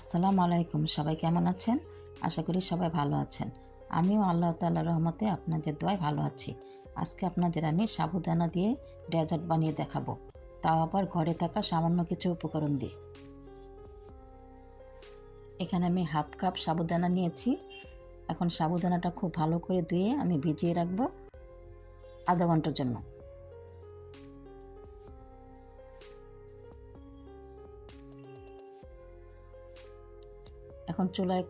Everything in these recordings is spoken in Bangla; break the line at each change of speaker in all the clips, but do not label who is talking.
আসসালামু আলাইকুম, সবাই কেমন আছেন? আশা করি সবাই ভালো আছেন। আমিও আল্লাহ তাল্লাহ রহমতে আপনাদের দোয়ায় ভালো আছি। আজকে আপনাদের আমি সাবুদানা দিয়ে ডেজার্ট বানিয়ে দেখাবো। তাও আবার ঘরে থাকা সামান্য কিছু উপকরণ দিয়ে। এখানে আমি হাফ কাপ সাবুদানা নিয়েছি। এখন সাবুদানাটা খুব ভালো করে ধুয়ে আমি ভিজিয়ে রাখব আধা ঘণ্টার জন্য। এখন চুলায়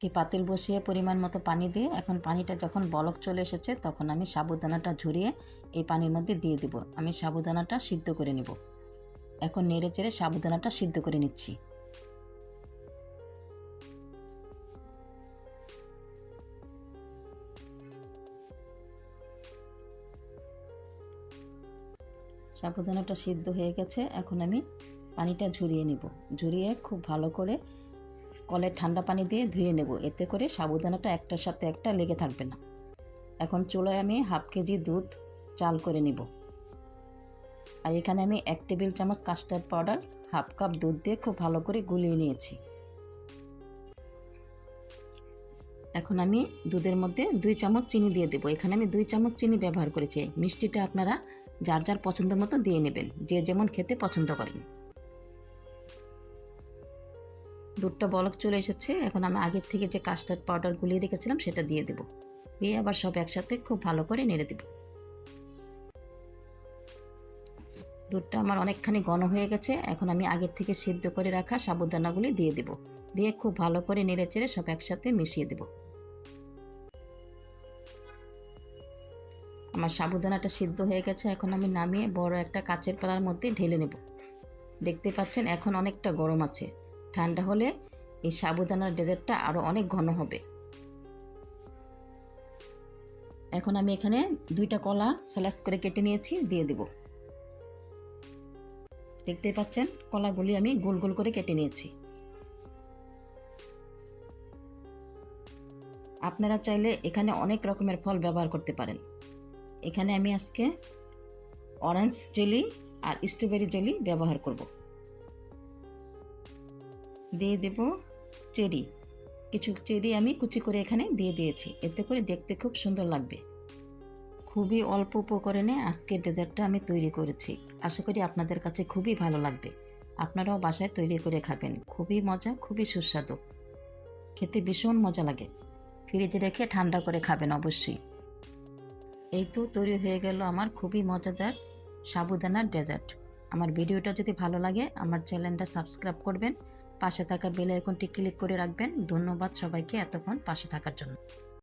কি পাতিল বসিয়ে পরিমাণ মতো পানি দিয়ে এখন পানিটা যখন বলক চলে এসেছে তখন আমি সাবুদানাটা ঝরিয়ে এই পানির মধ্যে দিয়ে দিব। আমি সাবুদানাটা সিদ্ধ করে নিব। এখন নেড়ে চেড়ে সাবুদানাটা সিদ্ধ করে নিচ্ছি। সাবুদানাটা সিদ্ধ হয়ে গেছে। এখন আমি পানিটা ঝরিয়ে নেব। ঝরিয়ে খুব ভালো করে কলের ঠান্ডা পানি দিয়ে ধুয়ে নেব। এতে করে সাবুদানাটা একটার সাথে একটা লেগে থাকবে না। এখন চুলায় আমি হাফ কেজি দুধ চাল করে নিব। আর এখানে আমি এক টেবিল চামচ কাস্টার্ড পাউডার, হাফ কাপ দুধ দিয়ে খুব ভালো করে গুলিয়ে নিয়েছি। এখন আমি দুধের মধ্যে দুই চামচ চিনি দিয়ে দেবো। এখানে আমি দুই চামচ চিনি ব্যবহার করেছি। মিষ্টিটা আপনারা যার যার পছন্দ মতো দিয়ে নেবেন। যে যেমন খেতে পছন্দ করেন। দুধটা বলক চলে এসেছে। এখন আমি আগের থেকে যে কাস্টার্ড পাউডার গুলিয়ে রেখেছিলাম, সেটা দিয়ে দেব। দিয়ে আবার সব একসাথে খুব ভালো করে নেড়ে দেব। দুধটা আমার অনেকখানি ঘন হয়ে গেছে। এখন আমি আগের থেকে সিদ্ধ করে রাখা সাবুদানাগুলি দিয়ে দেব। দিয়ে খুব ভালো করে নেড়ে চেড়ে সব একসাথে মিশিয়ে দেব। আমার সাবুদানাটা সিদ্ধ হয়ে গেছে। এখন আমি নামিয়ে বড় একটা কাচের পালার মধ্যে ঢেলে নেব। দেখতে পাচ্ছেন, এখন অনেকটা গরম আছে। ঠান্ডা হলে এই সাবুদানার ডেজার্টটা আরও অনেক ঘন হবে। এখন আমি এখানে দুইটা কলা স্যালাস করে কেটে নিয়েছি, দিয়ে দেব। দেখতে পাচ্ছেন, কলাগুলি আমি গোল গোল করে কেটে নিয়েছি। আপনারা চাইলে এখানে অনেক রকমের ফল ব্যবহার করতে পারেন। এখানে আমি আজকে অরেঞ্জ জেলি আর স্ট্রবেরি জেলি ব্যবহার করব। দিয়ে দেব চেরি। কিছু চেরি আমি কুচি করে এখানে দিয়ে দিয়েছি। এতে করে দেখতে খুব সুন্দর লাগবে। খুবই অল্প উপকরণে আজকে ডেজার্টটা আমি তৈরি করেছি। আশা করি আপনাদের কাছে খুবই ভালো লাগবে। আপনারাও বাসায় তৈরি করে খাবেন। খুবই মজা, খুবই সুস্বাদু। খেতে ভীষণ মজা লাগে। ফ্রিজে রেখে ঠান্ডা করে খাবেন অবশ্যই। এই তো তৈরি হয়ে গেল আমার খুবই মজাদার সাবুদানার ডেজার্ট। আমার ভিডিওটা যদি ভালো লাগে, আমার চ্যানেলটা সাবস্ক্রাইব করবেন। পাশে থাকা বেল আইকনটি ক্লিক করে রাখবেন। ধন্যবাদ সবাইকে এতক্ষণ পাশে থাকার জন্য।